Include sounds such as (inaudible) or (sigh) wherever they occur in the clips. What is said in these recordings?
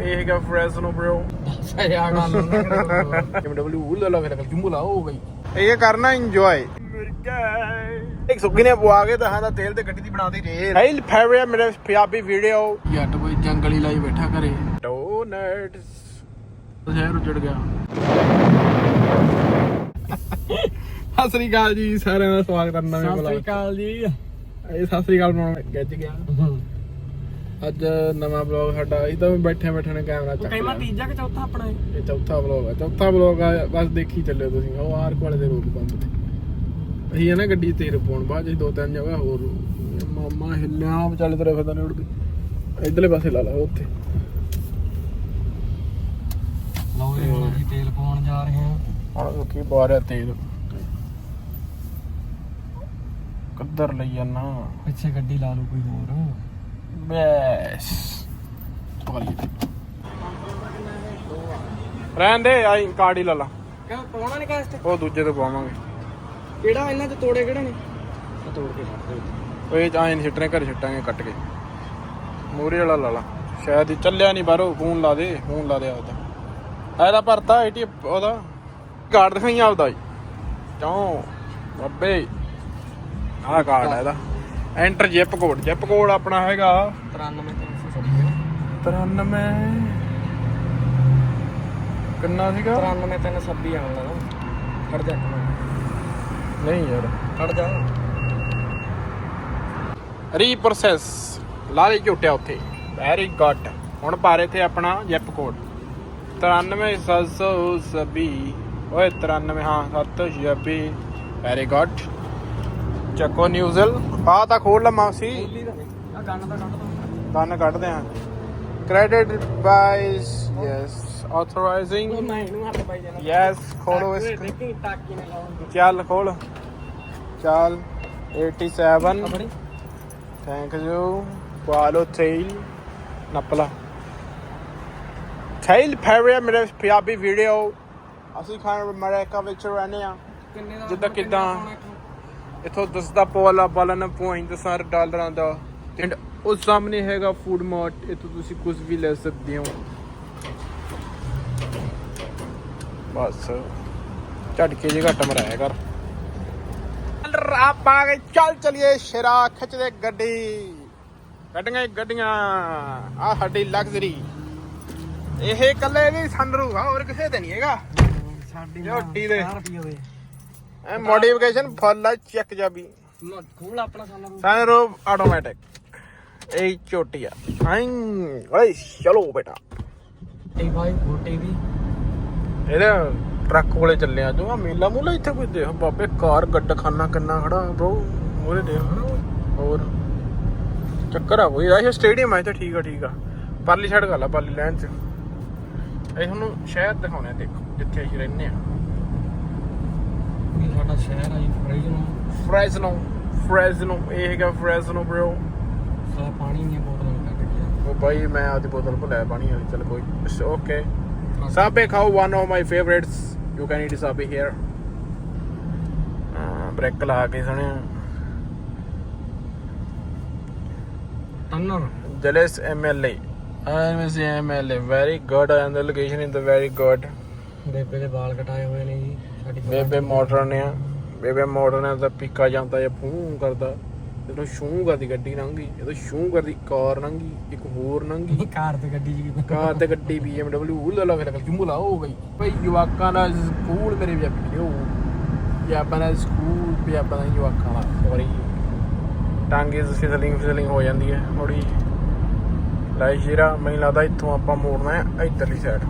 ਇਹ ਹੈਗਾ ਫਰੈਜ਼ਨੋ bro ਸਹੀ ਆ ਗੱਲ BMW ਉਲਾ ਲਾ ਕੇ ਜੁੰਬਲਾ ਹੋ ਗਈ। ਇਹ ਕਰਨਾ ਇੰਜੋਏ ਇੱਕ ਸੁੱਕੀ ਨੇ ਪਵਾ ਕੇ ਤਾਂ ਦਾ ਤੇਲ ਤੇ ਗੱਡੀ ਦੀ ਬਣਾਦੀ ਰੇ ਹੈਲ ਫੇਵਰਿਟ ਮੇਰੇ ਪੰਜਾਬੀ ਵੀਡੀਓ ਜੱਟ ਕੋਈ ਜੰਗਲੀ ਲਾਈ ਬੈਠਾ ਘਰੇ। ਡੋਨਟਸ ਸ਼ਹਿਰ ਉਜੜ ਗਿਆ। ਸਤਿ ਸ੍ਰੀ ਅਕਾਲ ਜੀ ਸਾਰਿਆਂ ਦਾ ਸਵਾਗਤ ਹੈ ਨਵੇਂ ਸਤਿ ਸ੍ਰੀ ਅਕਾਲ ਜੀ। ਇਹ ਸਤਿ ਸ੍ਰੀ ਅਕਾਲ ਬਣਾਉਣ ਗੱਜ ਗਿਆ। ਅੱਜ ਨਵਾਂ ਵਲੌਗ ਸਾਡਾ ਇਹ ਤਾਂ ਬੈਠੇ ਬੈਠੇ ਨੇ ਕੈਮਰਾ ਚੱਕ ਕਈ ਲਿਆ। ਤੀਜਾ ਕਿ ਚੌਥਾ ਆਪਣਾ ਹੈ ਇਹ ਚੌਥਾ ਵਲੌਗ ਹੈ ਚੌਥਾ ਵਲੌਗ ਆ ਬਸ ਦੇਖੀ ਚੱਲਿਓ ਤੁਸੀਂ ਉਹ ਆਰਕ ਵਾਲੇ ਦੇ ਰੋਡ ਬੰਦ ਤੇ। ਅਸੀਂ ਆ ਨਾ ਗੱਡੀ ਤੇਲ ਪਾਉਣ ਬਾਅਦ ਜੀ ਦੋ ਤਿੰਨ ਜਗ੍ਹਾ ਹੋਰ ਮਾਮਾ ਹਿੱਲਿਆ ਵਿਚਾਲੇ ਤੇਰੇ ਫਿਰਦਾ ਨਹੀਂ ਉੜਦੀ ਇਧਰਲੇ ਪਾਸੇ ਲਾ ਲਾ ਉੱਥੇ। ਲਓ ਜੀ ਹੁਣ ਅਸੀਂ ਤੇਲ ਪਾਉਣ ਜਾ ਰਹੇ ਹਾਂ। ਹੁਣ ਰੁਕੀ ਪਾ ਰਿਹਾ ਤੇਲ। ਕਿੱਧਰ ਲਈ ਜਾਨਾ। ਪਿੱਛੇ ਗੱਡੀ ਲਾ ਲਓ ਕੋਈ ਹੋਰ। ਬੈਸ। ਪਗਲੀ ਰਹਿਣ ਦੇ ਆਈ ਕਾਰਡ ਹੀ ਲਾ ਲਾ। ਕਿਉਂ ਪਾਉਣਾ ਨਹੀਂ ਕਾਸਟ ਉਹ ਦੂਜੇ ਤੋਂ ਪਾਵਾਂਗੇ। ਕਿਹੜਾ ਇਹਨਾਂ ਚ ਤੋੜੇ ਕਿਹੜੇ ਨੇ? ਤੋੜ ਕੇ ਦੇ ਓਏ ਆਏ ਨਹੀਂ ਛੱਟਣੇ ਘਰ ਛੱਟਾਂਗੇ ਕੱਟ ਕੇ। ਮੂਰੇ ਵਾਲਾ ਲਾ ਲਾ। ਸ਼ਾਇਦ ਹੀ ਚੱਲਿਆ ਨਹੀਂ ਬਾਹਰੋਂ ਫੋਨ ਲਾ ਦੇ ਫੋਨ ਲਾ ਦੇ ਆਪਦਾ। ਇਹਦਾ ਭਰਤਾ ਏਟੀ ਉਹਦਾ। ਕਾਰਡ ਦਿਖਾਈ ਆਪਦਾ ਜੀ ਕਿਉਂ ਬੱਬੇ। ਆਹ ਕਾਰਡ ਹੈ ਇਹਦਾ। Enter zip code zip code ਆਪਣਾ ਹੈਗਾ 93326 93 ਕਿੰਨਾ ਸੀਗਾ? 93326 ਆਉਣ ਲੱਗਾ ਖੜ ਜਾ। ਨਹੀਂ ਯਾਰ। ਖੜ ਜਾ। ਰੀਪ੍ਰੋਸੈਸ ਲਾਲੀ ਝੁੱਟਿਆ ਉੱਥੇ। ਵੈਰੀ ਗੁੱਡ ਹੁਣ ਪਾਰੇ ਤੇ ਆਪਣਾ ਜਿਪ ਕੋਡ 93720 ਓਏ 93 ਹਾਂ 726 ਵੈਰੀ ਗੁੱਡ ਚੱਕੋ ਨਿਊਜ਼ਲ ਆ ਤਾਂ ਖੋਲ ਲਮਾ ਸੀ ਬੋਲੀ ਦਾ ਆ ਗੰਨ ਦਾ ਕੱਢ ਦੋ ਕੰਨ ਕੱਢਦੇ ਆ। ਕ੍ਰੈਡਿਟ ਬਾਈਸ ਯੈਸ ਆਥੋਰਾਈਜ਼ਿੰਗ ਯੈਸ ਖੋਲੋ ਇਸ ਚੱਲ ਖੋਲ ਚੱਲ। 87 ਆਪਣੀ ਥੈਂਕ ਯੂ ਪਾਲੋ ਤੇਲ ਨਪਲਾ ਤੇਲ ਫੇਵਰਿਟ ਮੇਰੇ ਪੰਜਾਬੀ ਵੀਡੀਓ ਅਸੀਂ ਖਾਣ ਅਮਰੀਕਾ ਵਿੱਚ ਰਹਿੰਦੇ ਆ। ਜਿੱਦਾਂ ਕਿੱਦਾਂ? ਇੱਥੋਂ? ਦਸਦਾ ਪੋਲਾ ਬਾਲਨ ਪੁਆਇੰਟ ਸਰ ਡਾਲਰਾਂ ਦਾ। ਐਂਡ ਉਸ ਸਾਹਮਣੇ ਹੈਗਾ ਫੂਡ ਮਾਰਟ ਇਥੋਂ ਤੁਸੀਂ ਕੁਝ ਵੀ ਲੈ ਸਕਦੇ ਹੋ। ਬਸ ਝਟਕੇ ਜੇ ਘੱਟ ਮਰਾਇਆ ਕਰ। ਆਪਾਂ ਆ ਗਏ ਚੱਲ ਚਲੀਏ ਸ਼ੇਰਾ ਖਿੱਚਦੇ ਗੱਡੀ। ਗੱਡੀਆਂ ਗੱਡੀਆਂ ਆ ਸਾਡੀ ਲਗਜ਼ਰੀ ਇਹ ਇਕੱਲੇ ਵੀ ਆ ਹੋਰ ਕਿਸੇ ਤੇ ਨਹੀਂ ਹੈਗਾ। ਸਾਡੀ ਝੋਟੀ ਦੇ। 4 ਰੁਪਏ ਦੇ ਐ ਮੋਡੀਫਿਕੇਸ਼ਨ ਫੁੱਲ ਆ ਚੈੱਕ ਜਾਬੀ ਖੋਲ ਆਪਣਾ ਸਾਲਾ ਸਨਰੂਫ ਆਟੋਮੈਟਿਕ ਇਹ ਛੋਟੀ ਆ। ਆਈ ਓਏ ਚਲੋ ਬੇਟਾ। ਟੀ ਭਾਈ ਗੋਟੇ ਦੀ ਇਹਦੇ ਟਰੱਕ ਕੋਲੇ ਚੱਲੇ ਆ ਜੋ ਮੇਲਾ ਮੂਲਾ ਇੱਥੇ ਕੋਈ ਦੇਖ ਬਾਬੇ ਕਾਰ ਗੱਡ ਖਾਨਾ ਕਿੰਨਾ ਖੜਾ ਬ్రో ਮੂਰੇ ਦੇਖ ਹੋਰ। ਚੱਕਰ ਆ ਕੋਈ ਇਹ ਸਟੇਡੀਅਮ ਆ ਇੱਥੇ ਠੀਕ ਆ ਠੀਕ ਆ। ਪਰਲੀ ਸਾਈਡ ਗੱਲ ਆ ਪਰਲੀ ਲਾਈਨ ਚ। ਇਹ ਤੁਹਾਨੂੰ ਸ਼ਹਿਰ ਦਿਖਾਉਣੇ ਦੇਖੋ ਜਿੱਥੇ ਅਸੀਂ ਰਹਿੰਦੇ ਆ। ਇਹ ਸਾਡਾ ਸ਼ਹਿਰ ਆ ਜੀ ਫ੍ਰਿਜ ਨੂੰ। ਫ੍ਰੈਜ਼ਨੋ ਫ੍ਰੈਜ਼ਨੋ ਇਹ ਹੈਗਾ ਫ੍ਰੈਜ਼ਨੋ bro ਸਾਲਾ ਪਾਣੀ ਦੀਆਂ ਬੋਤਲਾਂ ਕੱਢ ਕੇ ਉਹ ਬਾਈ ਮੈਂ ਆਪਦੀ ਬੋਤਲ ਭੁੱਲਿਆ ਪਾਣੀ ਵਾਲੀ ਚਲ ਕੋਈ ਓਕੇ ਸਾਬੇ ਖਾਓ one of my favourites you can eat Subway here break ਲਾ ਕੇ ਸੁਣਿਆ ਟੰਨਰ ਜਲਸ MLA MS MLA very good and the location in the very good ਬੇਬੇ ਦੇ ਵਾਲ ਕਟਾਏ ਹੋਏ ਨੇ ਜੀ। ਬੇਬੇ ਮਾਡਰਨ ਆ। ਬੇਬੇ ਮਾਡਰਨ ਆ ਤਾਂ ਪਿੱਕਾ ਜਾਂਦਾ ਜਾਂ ਫੂੰ ਕਰਦਾ। ਜਦੋਂ ਸ਼ੂ ਕਰਦੀ ਗੱਡੀ ਲੰਘੀ ਜਦੋਂ ਸ਼ੂ ਕਰਦੀ ਕਾਰ ਲੰਘੀ ਇੱਕ ਹੋਰ ਲੰਘੀ। (laughs) ਕਾਰ ਤੇ ਗੱਡੀ ਜੀ ਕਾਰ ਤੇ ਗੱਡੀ BMW ਉਹ ਲਾ ਕੇ ਜੁੰਮਲਾ ਹੋ ਗਈ। ਭਈ ਜਵਾਕਾਂ ਦਾ ਸਕੂਲ ਮੇਰੇ ਪੰਜਾਬੀ ਹੋ ਪੰਜਾਬਾਂ ਦਾ ਸਕੂਲ ਪੰਜਾਬਾਂ ਦਾ ਜਵਾਕਾਂ ਦਾ ਸੌਰੀ ਟਾਂਗੇ ਫਿਸਲਿੰਗ ਫਿਸਲਿੰਗ ਹੋ ਜਾਂਦੀ ਹੈ ਥੋੜੀ ਲਾਈ ਸ਼ੀਰਾ ਮੈਨੂੰ ਲੱਗਦਾ ਇੱਥੋਂ ਆਪਾਂ ਮੋੜਨਾ ਹੈ ਇੱਧਰਲੀ ਸਾਈਡ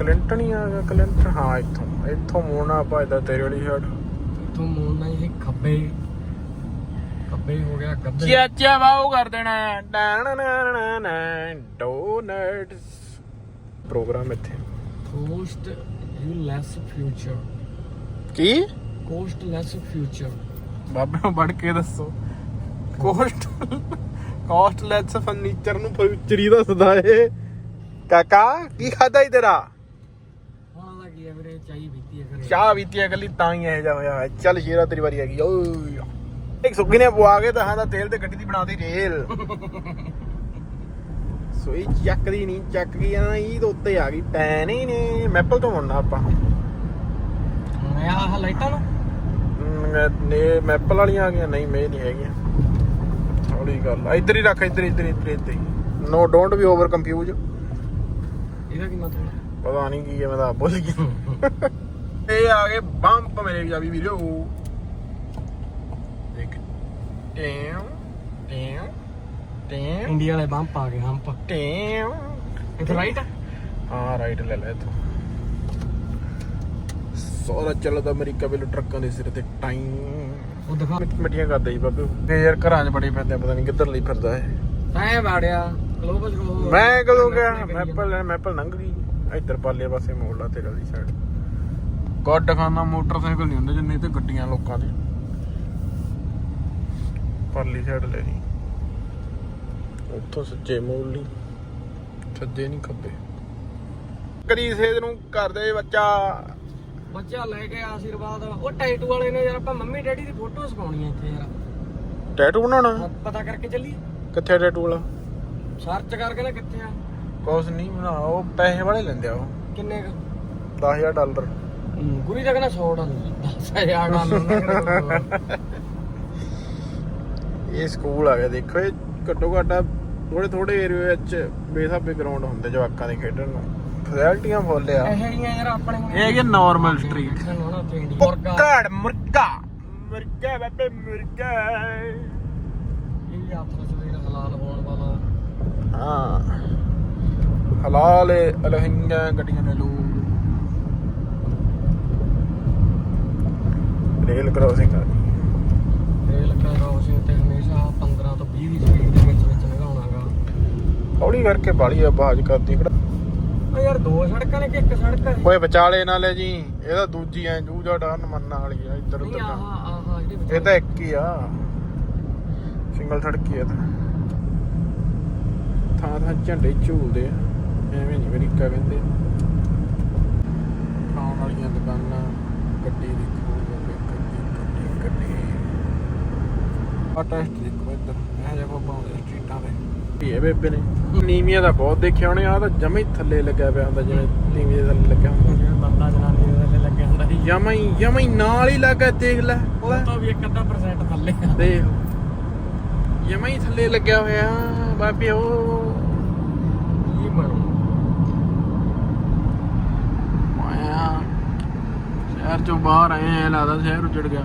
ਕਲਿੰਟਨ ਹੀ ਆ ਗਿਆ ਕਲਿੰਟਨ? ਹਾਂ ਇੱਥੋਂ। ਇੱਥੋਂ ਮੋੜਨਾ ਇੱਧਰ ਤੇਰੇ ਵਾਲੀ ਸਾਈਡ ਤੂੰ ਮੋੜਨਾ ਇਹ ਖੱਬੇ ਖੱਬੇ ਹੋ ਗਿਆ ਗੱਬੇ ਚਾਚਾ ਵਾਓ ਕਰ ਦੇਣਾ। ਡੋਨਟਸ ਪ੍ਰੋਗਰਾਮ ਇੱਥੇ। ਕੋਸਟ ਯੂ ਲੈਸ ਫਿਊਚਰ ਕੀ? ਕੋਸਟ ਲੈਸ ਫਿਊਚਰ ਬਾਬੇ ਨੂੰ ਵੜ ਕੇ ਦੱਸੋ। ਕੋਸਟ ਕੋਸਟਲੈਸ ਫਰਨੀਚਰ ਨੂੰ ਫਿਊਚਰੀ ਦੱਸਦਾ ਏ ਕਾਕਾ ਕੀ ਖਾਦਾ ਈ ਤੇਰਾ? ਹੈ ਵੀਰੇ ਚਾਹੀ ਪੀਤੀ ਹੈ ਘਰੇ। ਚਾਹ ਪੀਤੀ ਆ ਇਕੱਲੀ ਤਾਂ ਹੀ ਇਹ ਜਾ ਹੋਇਆ ਹੈ। ਚੱਲ ਸ਼ੇਰਾ ਤੇਰੀ ਵਾਰੀ ਹੈਗੀ ਓਏ। ਇੱਕ ਸੁੱਕੀ ਨੇ ਪਵਾ ਕੇ ਤਾਂ ਹਾਂ ਦਾ ਤੇਲ ਤੇ ਗੱਡੀ ਦੀ ਬਣਾਦੀ ਰੇਲ। (laughs) ਸੋਈ ਚੱਕਦੀ ਨਹੀਂ ਚੱਕ ਗਈ ਨਾ ਇਹ ਤੋਂ ਉੱਤੇ ਆ ਗਈ ਟੈਨ ਹੀ ਨੇ। ਮੈਪਲ ਤੋਂ ਮੁੜਨਾ ਆਪਾਂ। ਮੈਂ ਆਹ ਲਾਈਟਾਂ ਨੂੰ? ਮ- ਨੇ ਮੈਪਲ ਵਾਲੀਆਂ ਆ ਗਈਆਂ ਨਹੀਂ ਮੈਂ ਨਹੀਂ ਹੈਗੀਆਂ। ਹੌਲੀ ਗੱਲ ਆ ਇੱਧਰ ਹੀ ਰੱਖ ਇੱਧਰ ਇੱਧਰ ਇੱਧਰ ਇੱਧਰ no don't be over confuse ਇਹਦਾ ਕੀ ਮਤਲਬ? ਪਤਾ ਨਹੀਂ ਕੀ ਹੈ ਮੈਂ ਤਾਂ ਭੁੱਲ ਗਿਆ। ਇਹ ਆ ਗਏ ਬੰਪ ਮੇਰੇ ਪੰਜਾਬੀ ਵੀਡੀਓ ਦੇਖ ਟੈਮ ਟੈਮ ਟੈਮ ਇੰਡੀਆ ਵਾਲੇ ਬੰਪ ਆ ਗਏ ਹੰਪ। ਟੈਮ ਇੱਥੇ ਰਾਈਟ ਹਾਂ ਰਾਈਟ ਲੈ ਲੈ ਇੱਥੋਂ। ਸਾਰਾ ਚੱਲਦਾ ਅਮਰੀਕਾ ਵੇਲੇ ਟਰੱਕਾਂ ਦੇ ਸਿਰ ਤੇ ਟਾਈਮ ਉਹ ਦਿਖਾ। ਮਿੱਟੀਆਂ ਕਰਦਾ ਜੀ ਬਾਬੇ। ਤੇ ਯਾਰ ਘਰਾਂ 'ਚ ਬੜੇ ਫਿਰਦੇ ਆ, ਪਤਾ ਨਹੀਂ ਕਿੱਧਰ ਲਈ ਫਿਰਦਾ ਹੈ ਤੈਂ ਵਾੜਿਆ ਗਲੋਬਲ ਮੈਂ ਕਦੋਂ ਗਿਆ ਮੈਪਲ ਮੈਪਲ ਲੰਘ ਗਈ। ਇੱਧਰ ਪਾਲੇ ਪਾਸੇ ਮੋੜ ਲਾ ਤੇਰੇ ਵਾਲੀ ਸਾਈਡ ਗੱਡ ਖਾਨਾ ਮੋਟਰਸਾਈਕਲ ਨਹੀਂ ਹੁੰਦੇ ਜਿੰਨੇ ਤੇ ਗੱਡੀਆਂ ਲੋਕਾਂ ਦੇ। ਪਰਲੀ ਸਾਈਡ ਲੈ ਲਈ। ਉੱਥੋਂ ਸੱਜੇ ਮੋੜ ਲਈ ਸੱਜੇ ਨਹੀਂ ਖੱਬੇ। ਕਦੀ ਸੇਦ ਨੂੰ ਕਰਦੇ ਬੱਚਾ। ਬੱਚਾ ਲੈ ਕੇ ਆਸ਼ੀਰਵਾਦ। ਉਹ ਟੈਟੂ ਵਾਲੇ ਨੇ ਯਾਰ ਆਪਾਂ ਮੰਮੀ ਡੈਡੀ ਦੀ ਫੋਟੋ ਸਕਾਉਣੀ ਇੱਥੇ ਯਾਰ। ਟੈਟੂ ਬਣਾਉਣਾ? ਪਤਾ ਕਰਕੇ ਚੱਲੀ ਕਿੱਥੇ ਟੈਟੂ ਵਾਲਾ? ਸਰਚ ਕਰਕੇ ਨਾ ਕਿੱਥੇ ਆ? ਕੁਛ ਨਹੀਂ ਬਣਾ ਉਹ ਪੈਸੇ ਵਾਲੇ ਲੈਂਦੇ ਆ ਉਹ। ਕਿੰਨੇ ਕੁ? 10000 ਡਾਲਰ। ਗੁਰੀ ਦਾ ਕਹਿੰਦਾ 100 ਡਾਲਰ। 10000 ਡਾਲਰ। ਇਹ ਸਕੂਲ ਆ ਗਿਆ ਦੇਖੋ ਇਹ ਘੱਟੋ ਘੱਟ ਥੋੜੇ ਥੋੜੇ ਏਰੀਆ ਵਿੱਚ ਬੇਸਾਬੇ ਗਰਾਊਂਡ ਹੁੰਦੇ ਜਵਾਕਾਂ ਦੇ ਖੇਡਣ ਨੂੰ। ਫੈਸਿਲਿਟੀਆਂ ਫੁੱਲ ਆ। ਇਹ ਜਿਹੀਆਂ ਯਾਰ ਆਪਣੇ ਕੋਲ ਇਹ ਹੈਗੇ ਨਾਰਮਲ ਸਟਰੀਟ ਮੁਰਗਾ। ਮੁਰਗਾ ਮੁਰਗਾ। ਬਾਬੇ ਮੁਰਗਾ। ਇਹ ਹੱਥ ਸਵੇਰ ਹਲਾਲ ਹੋਣ ਵਾਲਾ। ਹਾਂ। ਹਲਾਲ ਅਲਹਿੰਗਾ ਗੱਡੀਆਂ ਨੇ ਲੂ। ਰੇਲ ਕ੍ਰੋਸਿੰਗ ਆ ਰੇਲ ਕ੍ਰਾਸਿੰਗ ਤੇ ਹਮੇਸ਼ਾ 15 ਤੋਂ 20 ਦੀ ਸਪੀਡ ਦੇ ਵਿੱਚ ਵਿੱਚ ਲਗਾਉਣਾਗਾ ਹੌਲੀ ਕਰਕੇ ਬਾਲੀ ਆਵਾਜ਼ ਕਰਦੀ ਖੜਾ। ਆ ਯਾਰ ਦੋ ਸੜਕਾਂ ਨੇ ਕਿ ਇੱਕ ਸੜਕ ਹੈ ਓਏ ਵਿਚਾਲੇ ਨਾ ਲੈ ਜੀ ਇਹਦਾ ਦੂਜੀ ਐ ਜੂਜਾ ਡਾਨ ਮੰਨਣ ਵਾਲੀ ਆ ਇੱਧਰ ਉੱਧਰ ਆਹ ਜਾਣ। ਆਹ ਜਿਹੜੀ ਇਹ ਤਾਂ ਇੱਕ ਹੀ ਆ। ਸਿੰਗਲ ਸੜਕ ਹੀ ਆ ਤਾਂ। ਥਾਂ ਥਾਂ ਝੰਡੇ ਝੂਲਦੇ ਆ। ਐਵੇਂ ਨਹੀਂ ਅਮਰੀਕਾ ਕਹਿੰਦੇ। ਖਾਣ ਵਾਲੀਆਂ ਦੁਕਾਨਾਂ ਗੱਡੀ ਦੇਖੋ ਗੱਡੀ ਗੱਡੀ ਆ ਟੈਸਟ ਦੇਖੋ ਇੱਧਰ ਇਹ ਜਿਹਾ ਆਉਂਦੇ ਸਟਰੀਟਾਂ ਤੇ। ਇਹ ਬੇਬੇ ਨੇ। ਨੀਵੀਆਂ ਦਾ ਬਹੁਤ ਦੇਖਿਆ ਉਹਨੇ ਆ ਤਾਂ ਜਮਾ ਥੱਲੇ ਲੱਗਿਆ ਪਿਆ ਹੁੰਦਾ ਜਿਵੇਂ ਨੀਵੀਂ ਦੇ ਥੱਲੇ ਲੱਗਿਆ ਹੁੰਦਾ। ਜਿਹੜਾ ਬੰਦਾ ਜਨਾਨੀ ਦੇ ਥੱਲੇ ਲੱਗਿਆ ਹੁੰਦਾ ਜਮਾ ਹੀ ਨਾਲ ਹੀ ਲੱਗਾ ਦੇਖ ਲੈ। ਉਹ ਤੋਂ ਵੀ ਇੱਕ ਅੱਧਾ percent ਥੱਲੇ ਆ। ਦੇਖ। ਹੀ ਥੱਲੇ ਲੱਗਿਆ ਹੋਇਆ ਬਾਬੇ ਉਹ। ਕੀ ਬਣੂ ਸ਼ਹਿਰ ਚੋਂ ਬਾਹਰ ਆਏ ਐ ਲੱਗਦਾ ਸ਼ਹਿਰ ਉਜੜ ਗਿਆ।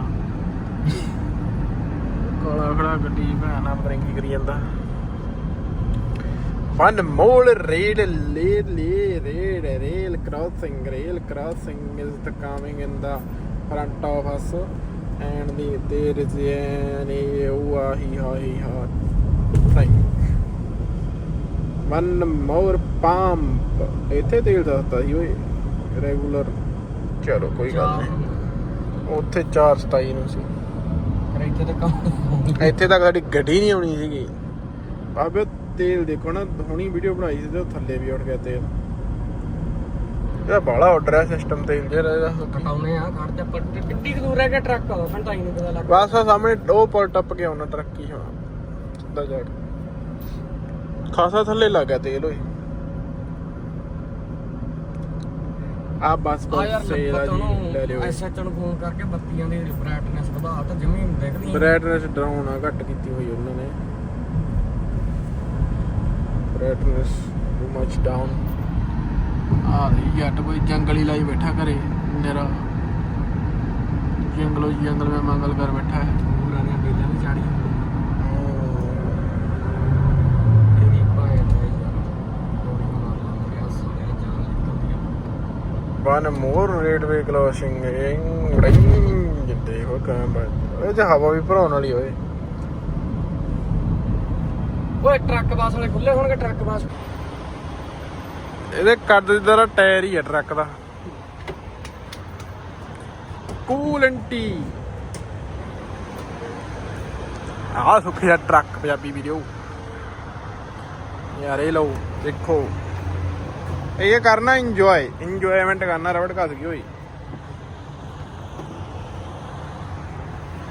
ਕਾਲਾ ਖੜਾ ਗੱਡੀ ਭੈਣਾ ਪਤਾ ਕੀ ਕਰੀ ਜਾਂਦਾ। ਵਨ ਮੋਲ ਰੇਡ ਲੇ ਲੇ raid rail crossing rail crossing is the coming in the front of us and the, there is an oh hi hi hi thing one more pump ਇੱਥੇ ਤੇਲ ਸਸਤਾ ਸੀ ਓਏ ਰੈਗੂਲਰ ਚਲੋ ਕੋਈ ਗੱਲ ਨਹੀਂ। ਉੱਥੇ 427 ਨੂੰ ਸੀ। ਇੱਥੇ ਤਾਂ ਕੰਮ ਇੱਥੇ ਤੱਕ ਸਾਡੀ ਗੱਡੀ ਨਹੀਂ ਆਉਣੀ ਸੀਗੀ। ਬਾਬੇ ਤੇਲ ਦੇਖੋ ਨਾ ਹੁਣੀ ਵੀਡੀਓ ਬਣਾਈ ਸੀ ਤੇ ਉਹ ਥੱਲੇ ਵੀ ਉੱਠ ਗਿਆ ਤੇਲ। ਇਹਦਾ ਬਾਲਾ ਆਰਡਰ ਹੈ ਸਿਸਟਮ ਤੇਲ ਜਿਹੜਾ ਇਹਦਾ। ਕਟਾਉਨੇ ਆ ਖੜ ਜਾ ਪਰ ਕਿੱਡੀ ਕੁ ਦੂਰ ਰਹਿ ਗਿਆ ਟਰੱਕ ਹੀ ਨਹੀਂ ਪਤਾ ਲੱਗ ਬਸ ਆ ਸਾਹਮਣੇ ਉਹ ਪੁਲ ਟੱਪ ਕੇ ਆਉਣਾ ਟਰੱਕ ਹੀ ਹੋਣਾ ਸਿੱਧਾ ਜਾ ਕੇ। ਖਾਸਾ ਥੱਲੇ ਲੱਗ ਗਿਆ ਤੇਲ ਓਏ। ਆ ਬਸ ਬਸ ਸੇਲ ਆ ਜੀ ਲੈ ਲਿਓ ਐਸਐਚ ਨੂੰ ਫੋਨ ਕਰਕੇ ਬੱਤੀਆਂ ਦੀ ਬ੍ਰਾਈਟਨੈਸ ਵਧਾ ਤਾਂ ਜਮੀ ਦਿਖਦੀ ਬ੍ਰਾਈਟਨੈਸ ਆ ਘੱਟ ਕੀਤੀ ਹੋਈ ਉਹਨਾਂ ਨੇ। ਬ੍ਰਾਈਟਨੈਸ ਟੂ ਮੱਚ ਡਾਊਨ ਆ ਰਹੀ ਜੱਟ ਕੋਈ ਜੰਗਲੀ ਲਾਈ ਬੈਠਾ ਘਰੇ ਮੇਰਾ। ਜੰਗਲੋ ਜੰਗਲ ਮੈਂ ਮੰਗਲ ਕਰ ਬੈਠਾ ਹੈ ਪੂਰਾ ਨੇ ਬੇਲਾਂ ਵੀ ਚਾੜੀ ਤੇਰੀ ਪਾਏ ਤੇ ਯਾਰ ਗੋਲੀ ਮਾਰ ਲਾ ਮੇਰੇ ਹੱਸਣੇ ਜਾਨ ਨਿਕਲਦੀ ਆ ਵਨ ਮੋਰ ਰੇਡਵੇ ਕਲੋਸਿੰਗ ਰਿੰਗ ਜਿੱਦੇ ਹੋ ਕੰਮ ਇਹ ਤੇ ਹਵਾ ਵੀ ਭਰਾਉਣ ਵਾਲੀ ਓਏ ਓਏ ਟਰੱਕ ਬੱਸ ਵਾਲੇ ਖੁੱਲੇ ਹੋਣਗੇ ਟਰੱਕ ਬੱਸ। ਇਹਦੇ ਕੱਦ ਦੀ ਟਾਇਰ ਹੀ ਹੈ ਟਰੱਕ ਦਾ। ਕੂਲੈਂਟੀ ਆਹ ਸੁੱਖਿਆ ਟਰੱਕ ਪੰਜਾਬੀ ਵੀਡੀਓ ਯਾਰ ਇਹ ਲਓ ਦੇਖੋ। ਇਹ ਕਰਨਾ ਇੰਜੋਏ ਇੰਜੋਇਮੈਂਟ ਕਰਨਾ ਰਬੜ ਘਸ ਗਈ ਹੋਈ।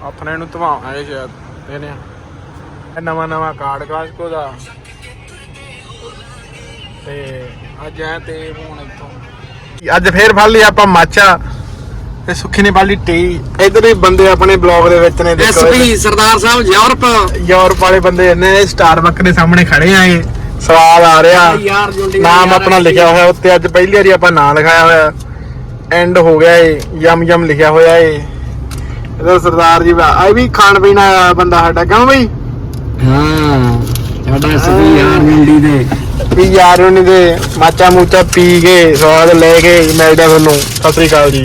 ਆਪਣੇ ਨੂੰ ਧਵਾਵਾਂਗੇ ਸ਼ਾਇਦ ਇਹਨੇ। ਇਹ ਨਵਾਂ ਨਵਾਂ ਕਾਰਡ ਕਾਸਕੋ ਦਾ ਤੇ ਅੱਜ ਐ ਤੇ ਹੁਣ ਇੱਥੋਂ। ਅੱਜ ਫੇਰ ਫੜ ਲਈ ਆਪਾਂ ਮਾਚਾ। ਤੇ ਸੁੱਖੀ ਨੇ ਲਈ ਟੀ ਇਧਰ ਵੀ ਬੰਦੇ ਆਪਣੇ ਬਲੌਗ ਦੇ ਵਿੱਚ ਨੇ ਦੇਖੋ। ਐਸਪੀ ਸਰਦਾਰ ਸਾਹਿਬ ਯੂਰਪ। ਯੂਰਪ ਵਾਲੇ ਬੰਦੇ ਨੇ ਸਟਾਰਬਕ ਦੇ ਸਾਹਮਣੇ ਖੜੇ ਆਏ ਸਵਾਦ ਆ ਰਿਹਾ। ਨਾਮ ਆਪਣਾ ਲਿਖਿਆ ਹੋਇਆ ਉੱਤੇ ਅੱਜ ਪਹਿਲੀ ਵਾਰੀ ਆਪਾਂ ਨਾਂ ਲਿਖਾਇਆ ਹੋਇਆ। ਐਂਡ ਹੋ ਗਿਆ ਏ ਯਮ ਯਮ ਲਿਖਿਆ ਹੋਇਆ ਏ। ਇਹਦਾ ਸਰਦਾਰ ਜੀ ਆ ਵੀ ਖਾਣ ਪੀਣ ਆਇਆ ਬੰਦਾ ਸਾਡਾ ਕਿਉਂ ਬਈ? ਹਾਂ ਸਾਡਾ ਐਸਪੀ ਯਾਰ ਜੁੰਡੀ ਦੇ। ਵੀ ਯਾਰ ਉਹਨੇ ਦੇ ਮਾਚਾ ਮੂਚਾ ਪੀ ਕੇ ਸਵਾਦ ਲੈ ਕੇ ਮਿਲਦਾ ਤੁਹਾਨੂੰ। ਸਤਿ ਸ੍ਰੀ ਅਕਾਲ ਜੀ।